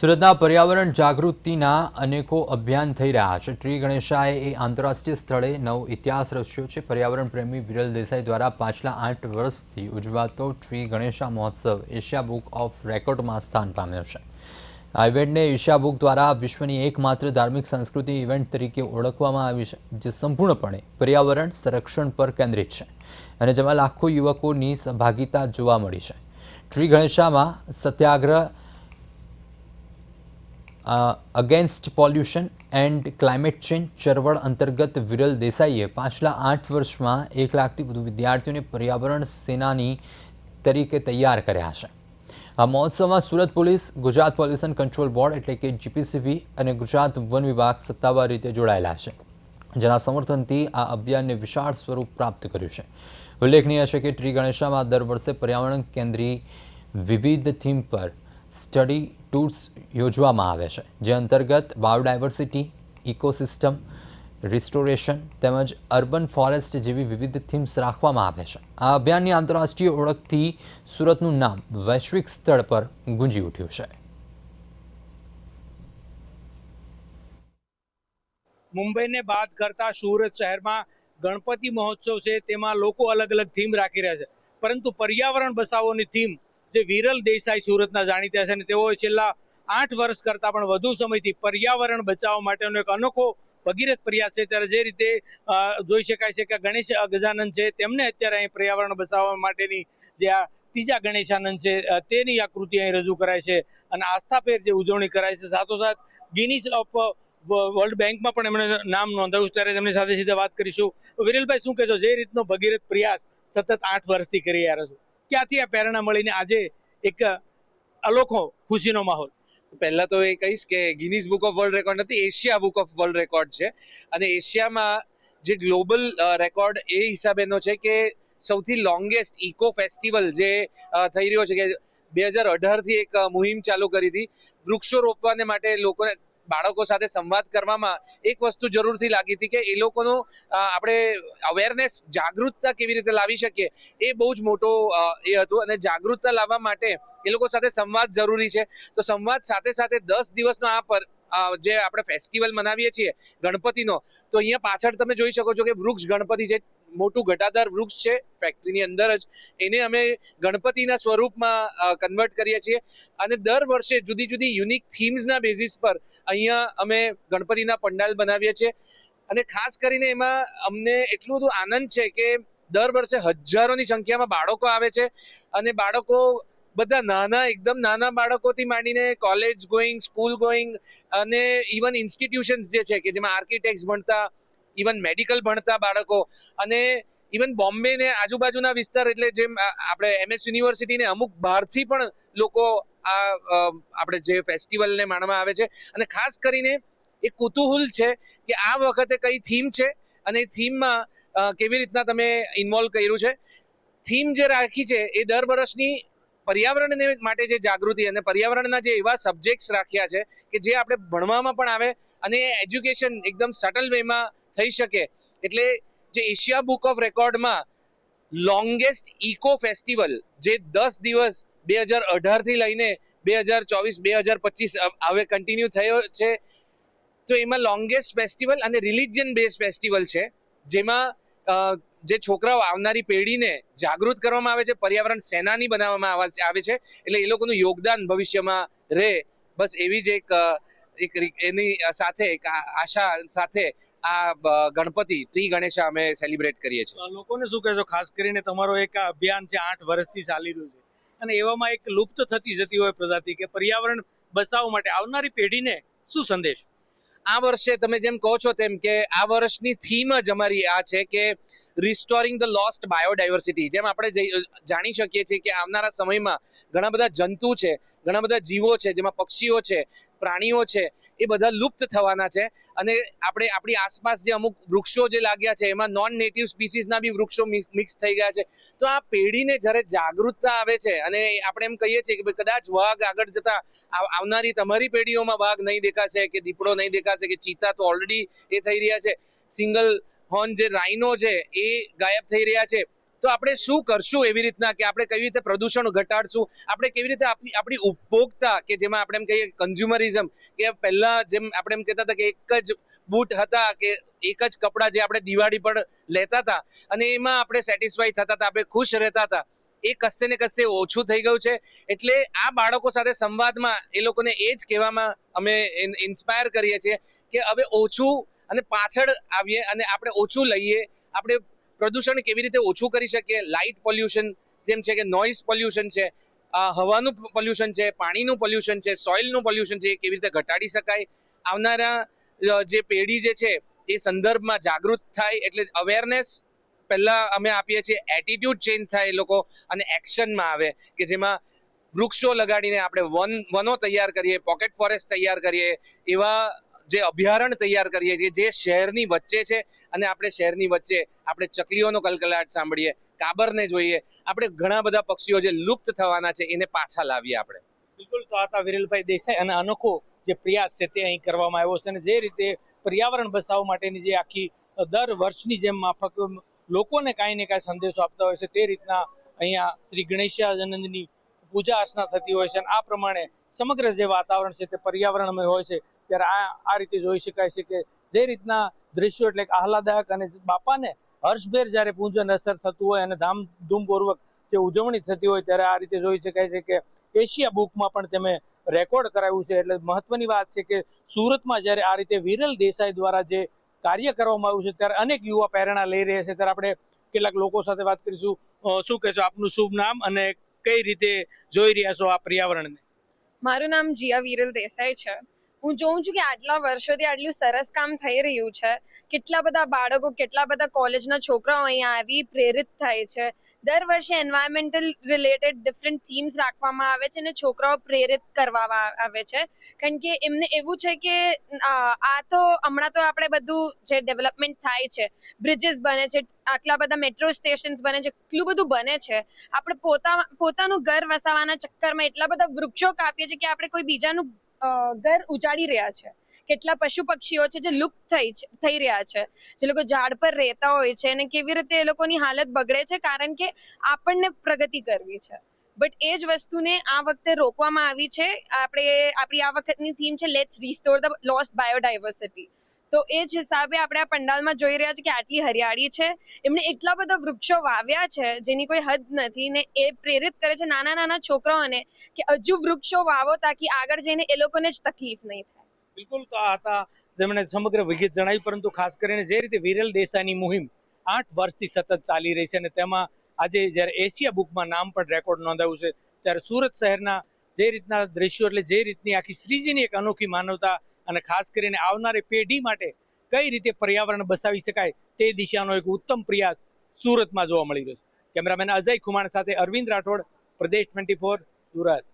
સુરતના પર્યાવરણ જાગૃતિના અનેકો અભિયાન થઈ રહ્યા છે. ટ્રી ગણેશાએ એ આંતરરાષ્ટ્રીય સ્થળે નવો ઇતિહાસ રચ્યો છે. પર્યાવરણ પ્રેમી વિરલ દેસાઈ દ્વારા પાછલા આઠ વર્ષથી ઉજવાતો ટ્રી ગણેશા મહોત્સવ એશિયા બુક ઓફ રેકોર્ડમાં સ્થાન પામ્યો છે. આ ઇવેન્ટને એશિયા બુક દ્વારા વિશ્વની એકમાત્ર ધાર્મિક સંસ્કૃતિ ઇવેન્ટ તરીકે ઓળખવામાં આવી છે, જે સંપૂર્ણપણે પર્યાવરણ સંરક્ષણ પર કેન્દ્રિત છે અને જેમાં લાખો યુવકોની સહભાગિતા જોવા મળી છે. ટ્રી ગણેશામાં સત્યાગ્રહ against pollution and climate change ચળવળ અંતર્ગત વિરલ દેસાઈએ પાછલા આઠ વર્ષમાં એક લાખથી વધુ વિદ્યાર્થીઓને પર્યાવરણ સેનાની તરીકે તૈયાર કર્યા છે. આ મહોત્સવમાં Surat police, Gujarat pollution control board એટલે કે જીપીસીબી અને ગુજરાત વન વિભાગ સત્તાવાર રીતે જોડાયેલા છે. જેના સમર્થનથી આ અભિયાનને વિશાળ સ્વરૂપ પ્રાપ્ત કર્યું છે. ઉલ્લેખનીય છે કે ટ્રી ગણેશામાં દર વર્ષે પર્યાવરણ કેન્દ્રી વિવિધ થીમ પર સ્ટડી ટૂર્સ યોજવામાં આવે છે, જે અંતર્ગત બાયોડાયવર્સિટી, ઇકોસિસ્ટમ, રિસ્ટોરેશન તેમજ અર્બન ફોરેસ્ટ જેવી વિવિધ થીમ્સ રાખવામાં આવે છે. આ અભિયાનની આંતરરાષ્ટ્રીય ઓળખથી સુરતનું નામ વૈશ્વિક સ્તર પર ગુંજી ઉઠ્યું છે. મુંબઈને બાદ કરતા સુરત શહેરમાં ગણપતિ મહોત્સવ છે, તેમાં લોકો અલગ અલગ થીમ રાખી રહ્યા છે. પરંતુ પર્યાવરણ બચાવોની થીમ જે વિરલ દેસાઈ સુરતના જાણીતા છે અને તેઓ છેલ્લા આઠ વર્ષ કરતાં પણ વધુ સમયથી પર્યાવરણ બચાવવા માટેનો એક અનોખો ભગીરથ પ્રયાસ છે. ત્યારે જે રીતે જોઈ શકાય છે કે ગણેશ ગજાનંદ છે, તેમને અત્યારે અહીં પર્યાવરણ બચાવવા માટેની જે આ ત્રીજા ગણેશાનંદ છે તેની આકૃતિ અહીં રજૂ કરાય છે અને આસ્થાપેર જે ઉજવણી કરાય છે. સાથોસાથ ગિનીસ ઓફ વર્લ્ડ બેંકમાં પણ એમણે નામ નોંધાવ્યું ત્યારે તેમની સાથે સીધા વાત કરીશું. વિરલભાઈ, શું કહેશો? જે રીતનો ભગીરથ પ્રયાસ સતત આઠ વર્ષથી કરી રહ્યા છો? ક્યાંથી આ પ્રેરણા મળીને આજે એક અલોખો ખુશીનો માહોલ? પહેલા તો એ કહીશ કે Guinness book of world record નથી Asia book of world record છે. અને એશિયામાં જે ગ્લોબલ રેકોર્ડ એ હિસાબેનો છે કે સૌથી લોંગેસ્ટ ઇકો ફેસ્ટિવલ જે થઈ રહ્યો છે કે બે હજાર અઢારથી એક મુહિમ ચાલુ કરી હતી. વૃક્ષો રોપવાને માટે લોકોને બાળકો સાથે સંવાદ કરવામાં એક વસ્તુ જરૂરથી લાગી હતી કે એ લોકોનો આપણે અવેરનેસ જાગૃતતા કેવી રીતે લાવી શકીએ એ બહુ જ મોટો એ હતું અને જાગૃતતા લાવવા માટે એ લોકો સાથે સંવાદ જરૂરી છે. તો સંવાદ સાથે સાથે દસ દિવસનો આ પર જે આપણે ફેસ્ટિવલ મનાવીએ છીએ ગણપતિનો, તો અહીંયા પાછળ તમે જોઈ શકો છો કે વૃક્ષ ગણપતિ જે મોટું ઘટાદાર વૃક્ષ છે ફેક્ટરીની અંદર જ. એને અમે ગણપતિના સ્વરૂપમાં કન્વર્ટ કરીએ છીએ. અને દર વર્ષે જુદી જુદી યુનિક થીમ્સના બેઝિસ પર અહીંયા અમે ગણપતિના પંડાલ બનાવીએ છીએ. અને ખાસ કરીને એમાં અમને એટલું બધું આનંદ છે કે દર વર્ષે હજારોની સંખ્યામાં બાળકો આવે છે. અને બાળકો બધા નાના, એકદમ નાના બાળકોથી માંડીને કોલેજ ગોઈંગ સ્કૂલ ગોઈંગ અને ઇવન ઇન્સ્ટિટ્યુશન્સ જે છે કે જેમાં આર્કિટેક્ટ ભણતા ઇવન મેડિકલ ભણતા બાળકો અને ઇવન બોમ્બે ને આજુબાજુના વિસ્તાર એટલે જેમ આપણે એમએસ યુનિવર્સિટીને અમુક બહારથી પણ લોકો આ આપણે જે ફેસ્ટિવલને માણવા આવે છે. અને ખાસ કરીને એ કુતુહુલ છે કે આ વખતે કઈ થીમ છે અને થીમમાં કેવી રીતના તમે ઇન્વોલ્વ કર્યું છે. થીમ જે રાખી છે એ દર વર્ષની પર્યાવરણને માટે જે જાગૃતિ અને પર્યાવરણના જે એવા સબ્જેક્ટ્સ રાખ્યા છે કે જે આપણે ભણવામાં પણ આવે અને એજ્યુકેશન એકદમ સટલ વેમાં થઈ શકે. એટલે જે એશિયા બુક ઓફ રેકોર્ડમાં લોંગેસ્ટ ઇકો ફેસ્ટિવલ જે દસ દિવસ બે હજાર અઢારથી લઈને બે હજાર ચોવીસ, બે હજાર પચીસ હવે કન્ટિન્યુ થયો છે. તો એમાં લોંગેસ્ટ ફેસ્ટિવલ અને રિલિજિયન બેઝ ફેસ્ટિવલ છે, જેમાં જે છોકરાઓ આવનારી પેઢીને જાગૃત કરવામાં આવે છે, પર્યાવરણ સેનાની બનાવવામાં આવા- છે એટલે એ લોકોનું યોગદાન ભવિષ્યમાં રહે. બસ એવી જ એક એક એની સાથે, એક આશા સાથે આ ગણપતિ ત્રી ગણેશા અમે સેલિબ્રેટ કરીએ છીએ. લોકોને શું કહેશો? ખાસ કરીને તમારો એક અભિયાન છે આઠ વર્ષથી ચાલી રહ્યું છે અને એવામાં એક લુપ્ત થતી જતી હોય પ્રજાતિ કે પર્યાવરણ બચાવવા માટે આવનારી પેઢીને શું સંદેશ? આ વર્ષે તમે જેમ કહો છો તેમ કે આ વર્ષની થીમ જ અમારી આ છે કે રિસ્ટોરિંગ ધ લોસ્ટ બાયોડાયવર્સિટી જેમ આપણે જાણી શકીએ છીએ કે આવનારા સમયમાં ઘણા બધા જંતુ છે ઘણા બધા જીવો છે જેમાં પક્ષીઓ છે પ્રાણીઓ છે એ બધા લુપ્ત થવાના છે. અને આપણે આપણી આસપાસ જે અમુક વૃક્ષો જે લાગ્યા છે, એમાં નોન નેટિવ સ્પીસીસના બી વૃક્ષો મિક્સ થઈ ગયા છે. તો આ પેઢીને જ્યારે જાગૃતતા આવે છે, અને આપણે એમ કહીએ છીએ કે કદાચ વાઘ આગળ જતા આવ- આવનારી તમારી પેઢીઓમાં વાઘ નહીં દેખાશે, કે દીપડો નહીં દેખાશે, કે ચીતા તો ઓલરેડી એ થઈ રહ્યા છે. સિંગલ હોર્ન જે રાઇનો છે, એ ગાયબ થઈ રહ્યા છે. તો આપણે શું કરશું એવી રીતના કે આપણે કેવી રીતે પ્રદૂષણ ઘટાડશું? આપણે કેવી રીતે આપણી આપણી ઉપભોક્તા કે જેમાં આપણે એમ કહીએ કન્ઝ્યુમરિઝમ કે પહેલા જેમ આપણે એમ કહેતા હતા કે એક જ બૂટ હતા કે એક જ કપડાં જે આપણે દિવાળી પર લેતા હતા અને એમાં આપણે સેટિસ્ફાઈ થતા હતા, આપણે ખુશ રહેતા હતા, એ કશે ને કશે ઓછું થઈ ગયું છે. એટલે આ બાળકો સાથે સંવાદમાં એ લોકોને એ જ કહેવામાં અમે ઇન્સ્પાયર કરીએ છીએ કે હવે ઓછું અને પાછળ આવીએ અને આપણે ઓછું લઈએ. આપણે પ્રદૂષણ કેવી રીતે ઓછું કરી શકીએ? લાઇટ પોલ્યુશન જેમ છે કે નોઇઝ પોલ્યુશન છે હવાનું પોલ્યુશન છે, પાણીનું પોલ્યુશન છે સોઇલનું પોલ્યુશન છે, એ કેવી રીતે ઘટાડી શકાય? આવનારા જે પેઢી જે છે, એ સંદર્ભમાં જાગૃત થાય એટલે અવેરનેસ પહેલાં અમે આપીએ છીએ એટીટ્યુડ ચેન્જ થાય એ લોકો અને એક્શનમાં આવે કે જેમાં વૃક્ષો લગાડીને આપણે વન, વનો તૈયાર કરીએ પોકેટ ફોરેસ્ટ તૈયાર કરીએ, એવા જે અભયારણ્ય તૈયાર કરીએ છીએ, જે શહેરની વચ્ચે છે અને આપણે શહેરની વચ્ચે આપણે ચકલીઓનો કલકલાટ સાંભળીએ, કાબરને જોઈએ. આપણે ઘણા બધા પક્ષીઓ જે લુપ્ત થવાના છે, એને પાછા લાવીએ આપણે. બિલકુલ તો આતા વિરલભાઈ દેસાઈ અને અનોખો જે પ્રયાસ છે તે અહીં કરવામાં આવ્યો છે અને જે રીતે પર્યાવરણ બચાવવા માટેની જે આખી દર વર્ષની જેમ માફક લોકોને કાંઈ ને કાંઈ સંદેશો આપતા હોય છે, તે રીતના અહીંયા શ્રી ગણેશાનંદની પૂજા અર્ચના થતી હોય છે અને આ પ્રમાણે સમગ્ર જે વાતાવરણ છે તે પર્યાવરણમય હોય છે. ત્યારે આ આ રીતે જોઈ શકાય છે કે જે રીતના દ્રશ્યો એટલે આહલાદાયક અને બાપાને હર્ષભેર જ્યારે પૂજન અસર થતું હોય અને ધામધૂમપૂર્વક જે ઉજવણી થતી હોય ત્યારે આ રીતે જોઈ શકાય છે કે એશિયા બુકમાં પણ તમે રેકોર્ડ કરાવ્યું છે. એટલે મહત્વની વાત છે કે સુરતમાં જ્યારે આ રીતે વિરલ દેસાઈ દ્વારા જે કાર્ય કરવામાં આવ્યું છે ત્યારે અનેક યુવા પ્રેરણા લઈ રહ્યા છે. ત્યારે આપણે કેટલાક લોકો સાથે વાત કરીશું. શું કહેશો? આપનું શુભ નામ અને કઈ રીતે જોઈ રહ્યા છો આ પર્યાવરણને? મારું નામ જીયા વિરલ દેસાઈ છે. હું જોઉં છું કે આટલા વર્ષોથી આટલું સરસ કામ થઈ રહ્યું છે. કેટલા બધા બાળકો, કેટલા બધા કોલેજના છોકરાઓ અહીંયા આવી પ્રેરિત થાય છે. દર વર્ષે એન્વાયરમેન્ટલ રિલેટેડ ડિફરન્ટ થીમ્સ રાખવામાં આવે છે અને છોકરાઓ પ્રેરિત કરવામાં આવે છે. કારણ કે એમને એવું છે કે આ તો હમણાં તો આપણે બધું જે ડેવલપમેન્ટ થાય છે બ્રિજીસ બને છે, આટલા બધા મેટ્રો સ્ટેશન્સ બને છે, એટલું બધું બને છે. આપણે પોતા, પોતાનું ઘર વસાવાના ચક્કરમાં એટલા બધા વૃક્ષો કાપીએ છીએ કે આપણે કોઈ બીજાનું ઘર ઉજાડી રહ્યા છે. કેટલા પશુ પક્ષીઓ છે જે લુપ્ત થઈ છે, થઈ રહ્યા છે. જે લોકો ઝાડ પર રહેતા હોય છે અને કેવી રીતે એ લોકોની હાલત બગડે છે કારણ કે આપણને પ્રગતિ કરવી છે. બટ એ જ વસ્તુને આ વખતે રોકવામાં આવી છે. આપણે, આપણી આ વખતની થીમ છે let's restore the lost biodiversity તો એ જ હિસાબે આપણે આ પંડાલમાં જોઈ રહ્યા છે કે આટલી હરિયાળી છે. એમણે એટલા બધા વૃક્ષો વાવ્યા છે, જેની કોઈ હદ નથી ને એ પ્રેરિત કરે છે નાના નાના છોકરાઓને કે હજુ વૃક્ષો વાવો તાકી આગળ જઈને એ લોકોને જ તકલીફ નહીં થાય. બિલકુલ તો આ હતા જેમણે સમગ્ર વિગત જણાવી, પરંતુ ખાસ કરીને જે રીતે વિરલ દેસાઈની મુહિમ આઠ વર્ષથી સતત ચાલી રહી છે અને તેમાં આજે જ્યારે એશિયા બુકમાં નામ પણ રેકોર્ડ નોંધાયું છે, ત્યારે સુરત શહેરના જે રીતના દ્રશ્યો એટલે જે રીતની આખી શ્રીજીની એક અનોખી માનવતા અને ખાસ કરીને આવનારી પેઢી માટે કઈ રીતે પર્યાવરણ બસાવી શકાય તે દિશાનો એક ઉત્તમ પ્રયાસ સુરતમાં જોવા મળી રહ્યો છે. કેમેરામેન અજય ખુમાણ સાથે અરવિંદ રાઠોડ, પ્રદેશ ટ્વેન્ટી ફોર, સુરત.